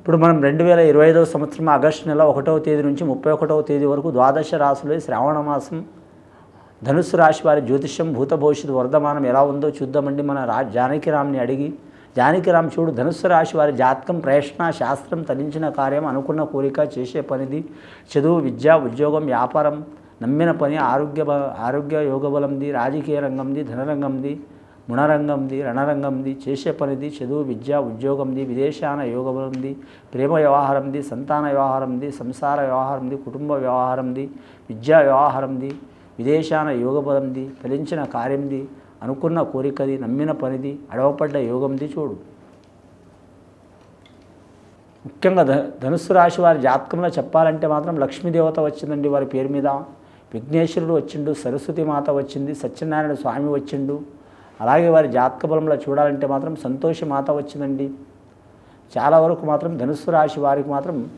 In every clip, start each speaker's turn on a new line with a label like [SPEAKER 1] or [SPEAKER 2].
[SPEAKER 1] ఇప్పుడు మనం రెండు వేల ఇరవై ఐదవ సంవత్సరం ఆగస్టు నెల ఒకటవ తేదీ నుంచి ముప్పై ఒకటవ తేదీ వరకు ద్వాదశ రాశులు శ్రావణ మాసం ధనుసు రాశి వారి జ్యోతిష్యం భూత భవిష్యత్తు వర్ధమానం ఎలా ఉందో చూద్దామండి మన రా జానకిరామ్ని అడిగి. జానకిరామ్ చూడు ధనుస్సు రాశి వారి జాతకం ప్రయత్న శాస్త్రం తలించిన కార్యం అనుకున్న కోరిక చేసే పనిది చదువు విద్య ఉద్యోగం వ్యాపారం నమ్మిన పని ఆరోగ్య ఆరోగ్య యోగ బలంది రాజకీయ రంగంది ధనరంగంది గుణరంగంది రణరంగంది చేసే పనిది చదువు విద్య ఉద్యోగంది విదేశాన యోగంది ప్రేమ వ్యవహారంది సంతాన వ్యవహారంది సంసార వ్యవహారంది కుటుంబ వ్యవహారంది విద్యా వ్యవహారంది విదేశాన యోగపదంది ఫలించిన కార్యంది అనుకున్న కోరికది నమ్మిన పనిది అడవపడ్డ యోగంది చూడు. ముఖ్యంగా ధ ధనుస్సు రాశి వారి జాతకంలో చెప్పాలంటే మాత్రం లక్ష్మీదేవత వచ్చిందండి వారి పేరు మీద. విఘ్నేశ్వరుడు వచ్చిండు సరస్వతి మాత వచ్చింది సత్యనారాయణ స్వామి వచ్చిండు. అలాగే వారి జాతక బలంలో చూడాలంటే మాత్రం సంతోష మాత వచ్చిందండి. చాలా వరకు మాత్రం ధనుస్సు రాశి వారికి మాత్రం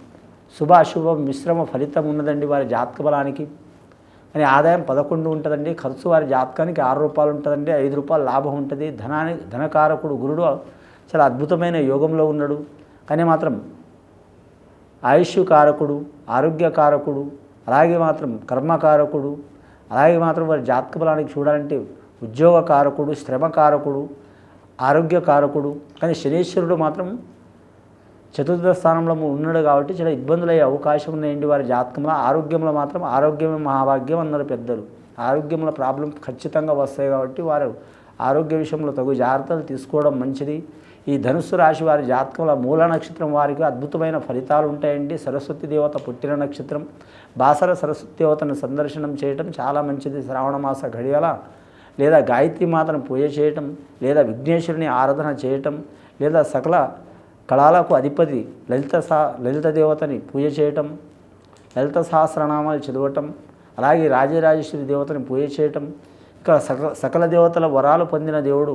[SPEAKER 1] శుభ అశుభ మిశ్రమ ఫలితం ఉన్నదండి వారి జాతక బలానికి. కానీ ఆదాయం పదకొండు ఉంటుందండి. ఖర్చు వారి జాతకానికి ఆరు రూపాయలు ఉంటుందండి. ఐదు రూపాయలు లాభం ఉంటుంది. ధనాని ధనకారకుడు గురుడు చాలా అద్భుతమైన యోగంలో ఉన్నాడు. కానీ మాత్రం ఆయుష్ కారకుడు ఆరోగ్యకారకుడు అలాగే మాత్రం కర్మకారకుడు అలాగే మాత్రం వారి జాతక బలానికి చూడాలంటే ఉద్యోగకారకుడు శ్రమకారకుడు ఆరోగ్యకారకుడు. కానీ శనీశ్వరుడు మాత్రం చతుర్థ స్థానంలో ఉన్నాడు కాబట్టి చాలా ఇబ్బందులు అయ్యే అవకాశం ఉన్నాయండి వారి జాతకంలో. ఆరోగ్యంలో మాత్రం ఆరోగ్యమే మహాభాగ్యం అన్నారు పెద్దలు. ఆరోగ్యంలో ప్రాబ్లం ఖచ్చితంగా వస్తాయి కాబట్టి వారు ఆరోగ్య విషయంలో తగు జాగ్రత్తలు తీసుకోవడం మంచిది. ఈ ధనుస్సు రాశి వారి జాతకంలో మూల నక్షత్రం వారికి అద్భుతమైన ఫలితాలు ఉంటాయండి. సరస్వతి దేవత పుట్టిన నక్షత్రం. బాసర సరస్వతి దేవతను సందర్శనం చేయటం చాలా మంచిది. శ్రావణ మాస ఘడియల లేదా గాయత్రి మాతను పూజ చేయటం లేదా విఘ్నేశ్వరుని ఆరాధన చేయటం లేదా సకల కళాలకు అధిపతి లలిత సా లలిత దేవతని పూజ చేయటం లలిత సహస్రనామాలు చదవటం అలాగే రాజరాజేశ్వరి దేవతని పూజ చేయటం ఇంకా సకల సకల దేవతల వరాలు పొందిన దేవుడు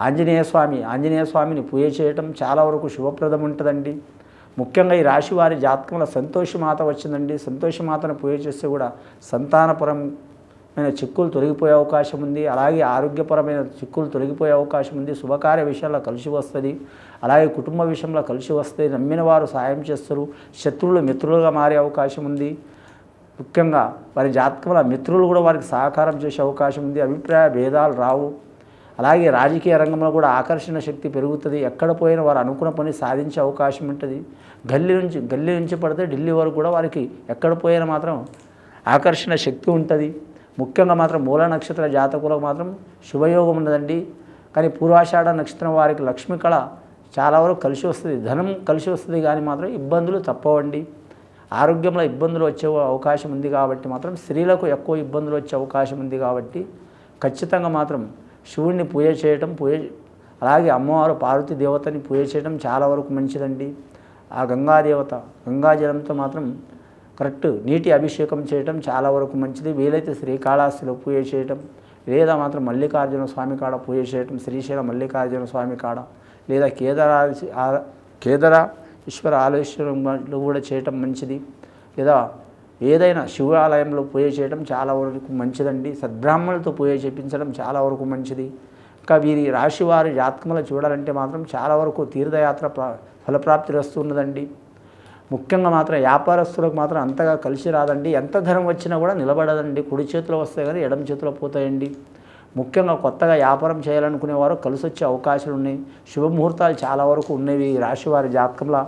[SPEAKER 1] ఆంజనేయ స్వామి ఆంజనేయ స్వామిని పూజ చేయటం చాలా వరకు శుభప్రదం ఉంటుందండి. ముఖ్యంగా ఈ రాశి వారి జాతకంలో సంతోషమాత వచ్చిందండి. సంతోషమాతను పూజ చేస్తే కూడా సంతానపరమైన చిక్కులు తొలగిపోయే అవకాశం ఉంది. అలాగే ఆరోగ్యపరమైన చిక్కులు తొలగిపోయే అవకాశం ఉంది. శుభకార్య విషయాల్లో కలిసి వస్తుంది. అలాగే కుటుంబ విషయంలో కలిసి వస్తే నమ్మిన వారు సాయం చేస్తారు. శత్రువులు మిత్రులుగా మారే అవకాశం ఉంది. ముఖ్యంగా వారి జాతకంలో మిత్రులు కూడా వారికి సహకారం చేసే అవకాశం ఉంది. అభిప్రాయ భేదాలు రావు. అలాగే రాజకీయ రంగంలో కూడా ఆకర్షణ శక్తి పెరుగుతుంది. ఎక్కడ పోయినా వారు అనుకున్న పని సాధించే అవకాశం ఉంటుంది. గల్లీ నుంచి గల్లీ నుంచి పడితే ఢిల్లీ వరకు కూడా వారికి ఎక్కడ పోయినా మాత్రం ఆకర్షణ శక్తి ఉంటుంది. ముఖ్యంగా మాత్రం మూల నక్షత్ర జాతకులకు మాత్రం శుభయోగం ఉన్నదండి. కానీ పూర్వాషాఢ నక్షత్రం వారికి లక్ష్మి కళ చాలా వరకు కలిసి వస్తుంది. ధనం కలిసి వస్తుంది కానీ మాత్రం ఇబ్బందులు తప్పవండి. ఆరోగ్యంలో ఇబ్బందులు వచ్చే అవకాశం ఉంది కాబట్టి మాత్రం స్త్రీలకు ఎక్కువ ఇబ్బందులు వచ్చే అవకాశం ఉంది కాబట్టి ఖచ్చితంగా మాత్రం శివుడిని పూజ చేయటం పూజ అలాగే అమ్మవారు పార్వతీ దేవతని పూజ చేయడం చాలా వరకు మంచిదండి. ఆ గంగాదేవత గంగాజలంతో మాత్రం కరెక్ట్ నీటి అభిషేకం చేయటం చాలా వరకు మంచిది. వీలైతే శ్రీకాళహస్తిలో పూజ చేయటం లేదా మాత్రం మల్లికార్జున స్వామి కాడ పూజ చేయటం శ్రీశైల మల్లికార్జున స్వామి కాడ లేదా కేదార కేదార ఈశ్వర ఆలయేశ్వరంలో కూడా చేయటం మంచిది. లేదా ఏదైనా శివాలయంలో పూజ చేయడం చాలా వరకు మంచిదండి. సద్బ్రాహ్మణులతో పూజ చేయించడం చాలా వరకు మంచిది. ఇంకా వీరి రాశివారి జాతకములు చూడాలంటే మాత్రం చాలా వరకు తీర్థయాత్ర ఫలప్రాప్తి వస్తున్నదండి ముఖ్యంగా మాత్రం వ్యాపారస్తులకు మాత్రం అంతగా కలిసి రాదండి. ఎంత ధనం వచ్చినా కూడా నిలబడదండి. కుడి చేతిలో వస్తాయి కానీ ఎడమ చేతిలో పోతాయండి. ముఖ్యంగా కొత్తగా వ్యాపారం చేయాలనుకునే వారు కలిసి వచ్చే అవకాశాలు ఉన్నాయి. శుభముహూర్తాలు చాలా వరకు ఉన్నవి రాశివారి రాశి వారి జాతకంలో.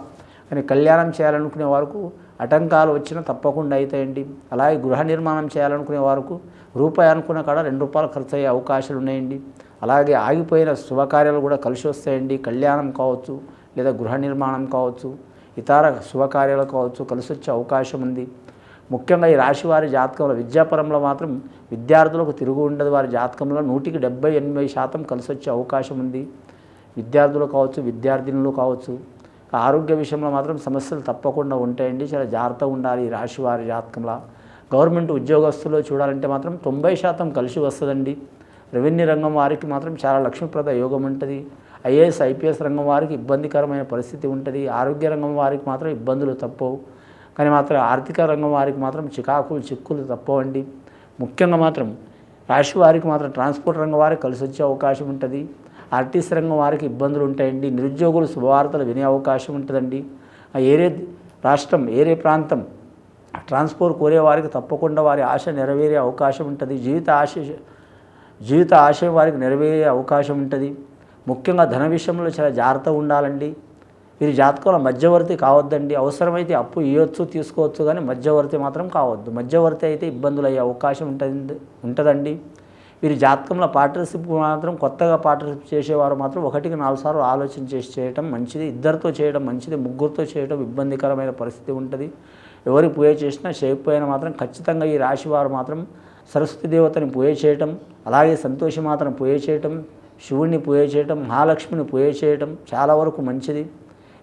[SPEAKER 1] కానీ కళ్యాణం చేయాలనుకునే వరకు ఆటంకాలు వచ్చినా తప్పకుండా అవుతాయండి అలాగే గృహ నిర్మాణం చేయాలనుకునే వరకు రూపాయి అనుకున్న కాడ రెండు రూపాయలు ఖర్చు అయ్యే అవకాశాలు ఉన్నాయండి. అలాగే ఆగిపోయిన శుభకార్యాలు కూడా కలిసి వస్తాయండి. కళ్యాణం కావచ్చు లేదా గృహ నిర్మాణం కావచ్చు. ఇతర శుభకార్యాలు కావచ్చు కలిసి వచ్చే అవకాశం ఉంది. ముఖ్యంగా ఈ రాశి వారి జాతకంలో విద్యాపరంలో మాత్రం విద్యార్థులకు తిరుగు ఉండదు. వారి జాతకంలో నూటికి డెబ్బై ఎనభై శాతం కలిసి వచ్చే అవకాశం ఉంది. విద్యార్థులు కావచ్చు విద్యార్థినులు కావచ్చు ఆరోగ్య విషయంలో మాత్రం సమస్యలు తప్పకుండా ఉంటాయండి. చాలా జాగ్రత్తగా ఉండాలి ఈ రాశి వారి జాతకంలో. గవర్నమెంట్ ఉద్యోగస్తులు చూడాలంటే మాత్రం తొంభై శాతం కలిసి వస్తుందండి. రెవెన్యూ రంగం వారికి మాత్రం చాలా లక్ష్మీప్రద యోగం ఉంటుంది. ఐఏఎస్ ఐపీఎస్ రంగం వారికి ఇబ్బందికరమైన పరిస్థితి ఉంటుంది. ఆరోగ్య రంగం వారికి మాత్రం ఇబ్బందులు తప్పవు. కానీ మాత్రం ఆర్థిక రంగం వారికి మాత్రం చికాకులు చిక్కులు తప్పవండి. ముఖ్యంగా మాత్రం రాశి వారికి మాత్రం ట్రాన్స్పోర్ట్ రంగం వారికి కలిసి వచ్చే అవకాశం ఉంటుంది. ఆర్టీసీ రంగం వారికి ఇబ్బందులు ఉంటాయండి. నిరుద్యోగులు శుభవార్తలు వినే అవకాశం ఉంటుందండి. ఏరే రాష్ట్రం ఏరే ప్రాంతం ట్రాన్స్పోర్ట్ కోరే వారికి తప్పకుండా వారి ఆశ నెరవేరే అవకాశం ఉంటుంది. జీవిత ఆశ జీవిత ఆశయం వారికి నెరవేరే అవకాశం ఉంటుంది. ముఖ్యంగా ధన విషయంలో చాలా జాగ్రత్త ఉండాలండి. వీరి జాతకంలో మధ్యవర్తి కావద్దండి. అవసరమైతే అప్పు ఇవ్వచ్చు తీసుకోవచ్చు కానీ మధ్యవర్తి మాత్రం కావద్దు. మధ్యవర్తి అయితే ఇబ్బందులు అయ్యే అవకాశం ఉంటుంది ఉంటుందండి. వీరి జాతకంలో పార్ట్నర్షిప్ మాత్రం కొత్తగా పార్ట్నర్షిప్ చేసేవారు మాత్రం ఒకటికి నాలుగు సార్లు ఆలోచన చేసి చేయడం మంచిది. ఇద్దరితో చేయడం మంచిది. ముగ్గురితో చేయడం ఇబ్బందికరమైన పరిస్థితి ఉంటుంది. ఎవరికి పూజ చేసినా చేయకపోయినా మాత్రం ఖచ్చితంగా ఈ రాశి వారు మాత్రం సరస్వతి దేవతని పూజ చేయటం అలాగే సంతోషి మాత్రం పూజ చేయటం శివుణ్ణి పూజ చేయటం మహాలక్ష్మిని పూజ చేయటం చాలా వరకు మంచిది.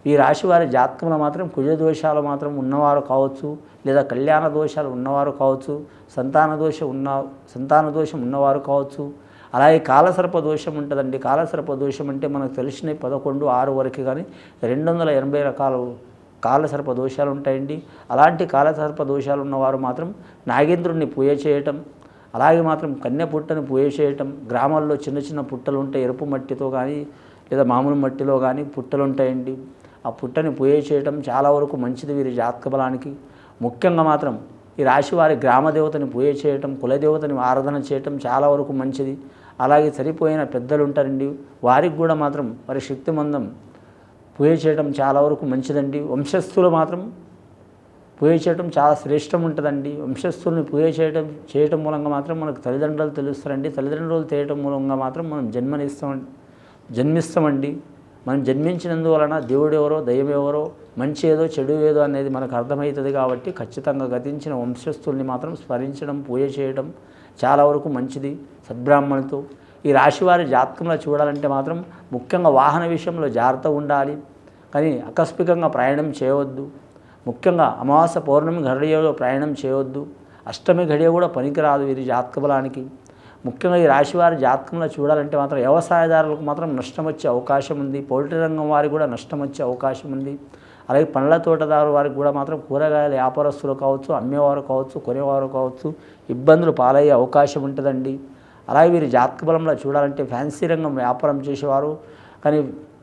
[SPEAKER 1] ఈ రాశి వారి జాతకంలో మాత్రం కుజదోషాలు మాత్రం ఉన్నవారు కావచ్చు లేదా కళ్యాణ దోషాలు ఉన్నవారు కావచ్చు సంతాన దోషం ఉన్న సంతాన దోషం ఉన్నవారు కావచ్చు. అలాగే కాలసర్ప దోషం ఉంటుందండి. కాలసర్ప దోషం అంటే మనకు తెలిసిన పదకొండు ఆరు వరకు కానీ రెండు వందల ఎనభై రకాల కాలసర్ప దోషాలు ఉంటాయండి. అలాంటి కాలసర్ప దోషాలు ఉన్నవారు మాత్రం నాగేంద్రుడిని పూజ చేయటం అలాగే మాత్రం కన్య పుట్టను పూజ చేయటం గ్రామాల్లో చిన్న చిన్న పుట్టలు ఉంటాయి ఎరుపు మట్టితో కానీ లేదా మామూలు మట్టిలో కానీ పుట్టలు ఉంటాయండి ఆ పుట్టని పూజ చేయటం చాలా వరకు మంచిది వీరి జాతక బలానికి. ముఖ్యంగా మాత్రం ఈ రాశి వారి గ్రామదేవతని పూజ చేయటం కులదేవతని ఆరాధన చేయటం చాలా వరకు మంచిది. అలాగే సరిపోయిన పెద్దలు ఉంటారండి వారికి కూడా మాత్రం వారి శక్తి మందం పూజ చేయడం చాలా వరకు మంచిదండి. వంశస్థులు మాత్రం పూజ చేయడం చాలా శ్రేష్టం ఉంటుందండి. వంశస్థుల్ని పూజ చేయడం చేయటం మూలంగా మాత్రం మనకు తల్లిదండ్రులు తెలుస్తారండి. తల్లిదండ్రులు తెలియటం మూలంగా మాత్రం మనం జన్మనిస్తాం జన్మిస్తామండి. మనం జన్మించినందువలన దేవుడు ఎవరో దయ్యం ఎవరో మంచి ఏదో చెడు ఏదో అనేది మనకు అర్థమవుతుంది కాబట్టి ఖచ్చితంగా గతించిన వంశస్థుల్ని మాత్రం స్మరించడం పూజ చేయడం చాలా వరకు మంచిది సద్బ్రాహ్మణులతో. ఈ రాశివారి జాతకంలో చూడాలంటే మాత్రం ముఖ్యంగా వాహన విషయంలో జాగ్రత్త ఉండాలి. కానీ ఆకస్మికంగా ప్రయాణం చేయవద్దు. ముఖ్యంగా అమావాస్య పౌర్ణమి ఘడియలో ప్రయాణం చేయవద్దు అష్టమి ఘడియ కూడా పనికిరాదు వీరి జాతక బలానికి. ముఖ్యంగా ఈ రాశివారి జాతకంలో చూడాలంటే మాత్రం వ్యవసాయదారులకు మాత్రం నష్టం వచ్చే అవకాశం ఉంది. పౌల్ట్రీ రంగం వారికి కూడా నష్టం వచ్చే అవకాశం ఉంది. అలాగే పండ్ల తోటదారు వారికి కూడా మాత్రం కూరగాయల వ్యాపారస్తులు కావచ్చు అమ్మేవారు కావచ్చు కొనేవారు కావచ్చు ఇబ్బందులు పాలయ్యే అవకాశం ఉంటుందండి. అలాగే వీరి జాతక బలంలో చూడాలంటే ఫ్యాన్సీ రంగం వ్యాపారం చేసేవారు. కానీ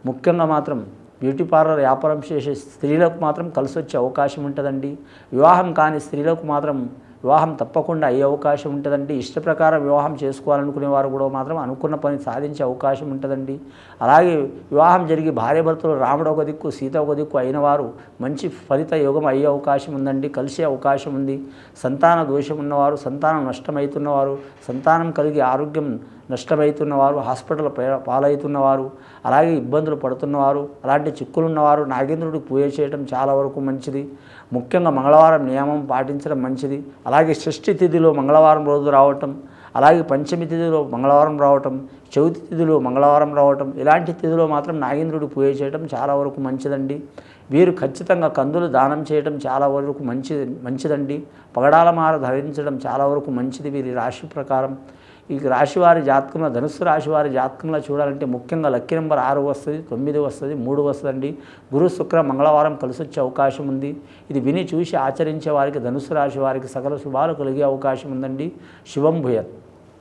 [SPEAKER 1] ముఖ్యంగా మాత్రం బ్యూటీ పార్లర్ వ్యాపారం చేసే స్త్రీలకు మాత్రం కలిసి వచ్చే అవకాశం ఉంటుందండి. వివాహం కాని స్త్రీలకు మాత్రం వివాహం తప్పకుండా అయ్యే అవకాశం ఉంటుందండి. ఇష్ట ప్రకారం వివాహం చేసుకోవాలనుకునే వారు కూడా మాత్రం అనుకున్న పని సాధించే అవకాశం ఉంటుందండి. అలాగే వివాహం జరిగి భార్యభర్తలు రాముడు ఒక దిక్కు సీత ఒక దిక్కు అయిన వారు మంచి ఫలిత యోగం అయ్యే అవకాశం ఉందండి. కలిసే అవకాశం ఉంది. సంతాన దోషం ఉన్నవారు సంతానం నష్టమవుతున్నవారు సంతానం కలిగి ఆరోగ్యం నష్టమవుతున్నవారు హాస్పిటల్ పాలవుతున్నవారు అలాగే ఇబ్బందులు పడుతున్నవారు అలాంటి చిక్కులున్నవారు నాగేంద్రుడికి పూజ చేయడం చాలా వరకు మంచిది. ముఖ్యంగా మంగళవారం నియమం పాటించడం మంచిది. అలాగే షష్ఠి తిథిలో మంగళవారం రోజు రావటం అలాగే పంచమి తిథిలో మంగళవారం రావటం చవితి తిథిలో మంగళవారం రావటం ఇలాంటి తిథిలో మాత్రం నాగేంద్రుడి పూజ చేయడం చాలా వరకు మంచిదండి. వీరు ఖచ్చితంగా కందులు దానం చేయడం చాలా వరకు మంచిది మంచిదండి. పగడాల మార ధరించడం చాలా వరకు మంచిది వీరి రాశి ప్రకారం. ఈ రాశివారి జాతకంలో ధనుస్సు రాశివారి జాతకంలో చూడాలంటే ముఖ్యంగా లక్కీ నెంబర్ ఆరు వస్తుంది తొమ్మిది వస్తుంది మూడు వస్తుందండి. గురు శుక్ర మంగళవారం కలిసి వచ్చే అవకాశం ఉంది. ఇది విని చూసి ఆచరించే వారికి ధనుస్సు రాశి వారికి సకల శుభాలు కలిగే అవకాశం ఉందండి. శుభం భూయత్.